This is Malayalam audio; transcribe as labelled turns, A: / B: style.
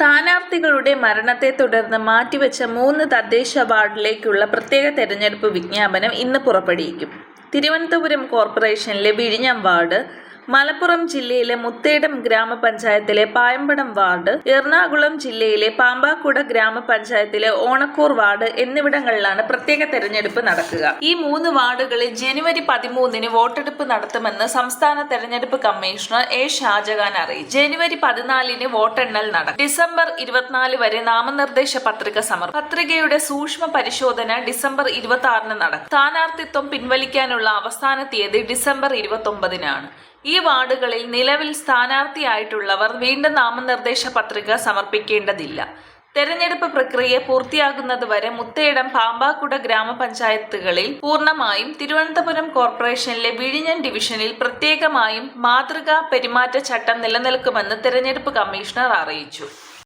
A: സ്ഥാനാർത്ഥികളുടെ മരണത്തെ തുടർന്ന് മാറ്റിവെച്ച മൂന്ന് തദ്ദേശ വാർഡിലേക്കുള്ള പ്രത്യേക തെരഞ്ഞെടുപ്പ് വിജ്ഞാപനം ഇന്ന് പുറപ്പെടുവിക്കും തിരുവനന്തപുരം കോർപ്പറേഷനിലെ വിഴിഞ്ഞം വാർഡ് മലപ്പുറം ജില്ലയിലെ മുത്തേടം ഗ്രാമപഞ്ചായത്തിലെ പായമ്പടം വാർഡ് എറണാകുളം ജില്ലയിലെ പാമ്പാക്കുട ഗ്രാമപഞ്ചായത്തിലെ ഓണക്കൂർ വാർഡ് എന്നിവിടങ്ങളിലാണ് പ്രത്യേക തെരഞ്ഞെടുപ്പ് നടക്കുക ഈ മൂന്ന് വാർഡുകളിൽ ജനുവരി പതിമൂന്നിന് വോട്ടെടുപ്പ് നടത്തുമെന്ന് സംസ്ഥാന തെരഞ്ഞെടുപ്പ് കമ്മീഷണർ എ ഷാജഹാൻ അറിയിച്ചു ജനുവരി പതിനാലിന് വോട്ടെണ്ണൽ നടക്കും ഡിസംബർ ഇരുപത്തിനാല് വരെ നാമനിർദ്ദേശ പത്രിക സമർപ്പ് പത്രികയുടെ സൂക്ഷ്മ പരിശോധന ഡിസംബർ ഇരുപത്തി ആറിന് നടക്കും സ്ഥാനാർത്ഥിത്വം പിൻവലിക്കാനുള്ള അവസാന തീയതി ഡിസംബർ ഇരുപത്തി ഒമ്പതിനാണ് ഈ വാർഡുകളിൽ നിലവിൽ സ്ഥാനാർത്ഥിയായിട്ടുള്ളവർ വീണ്ടും നാമനിർദ്ദേശ പത്രിക സമർപ്പിക്കേണ്ടതില്ല തെരഞ്ഞെടുപ്പ് പ്രക്രിയ പൂർത്തിയാകുന്നതുവരെ മുത്തേടം പാമ്പാക്കുട ഗ്രാമപഞ്ചായത്തുകളിൽ പൂർണ്ണമായും തിരുവനന്തപുരം കോർപ്പറേഷനിലെ വിഴിഞ്ഞൻ ഡിവിഷനിൽ പ്രത്യേകമായും മാതൃകാ പെരുമാറ്റച്ചട്ടം നിലനിൽക്കുമെന്ന് തെരഞ്ഞെടുപ്പ് കമ്മീഷണർ അറിയിച്ചു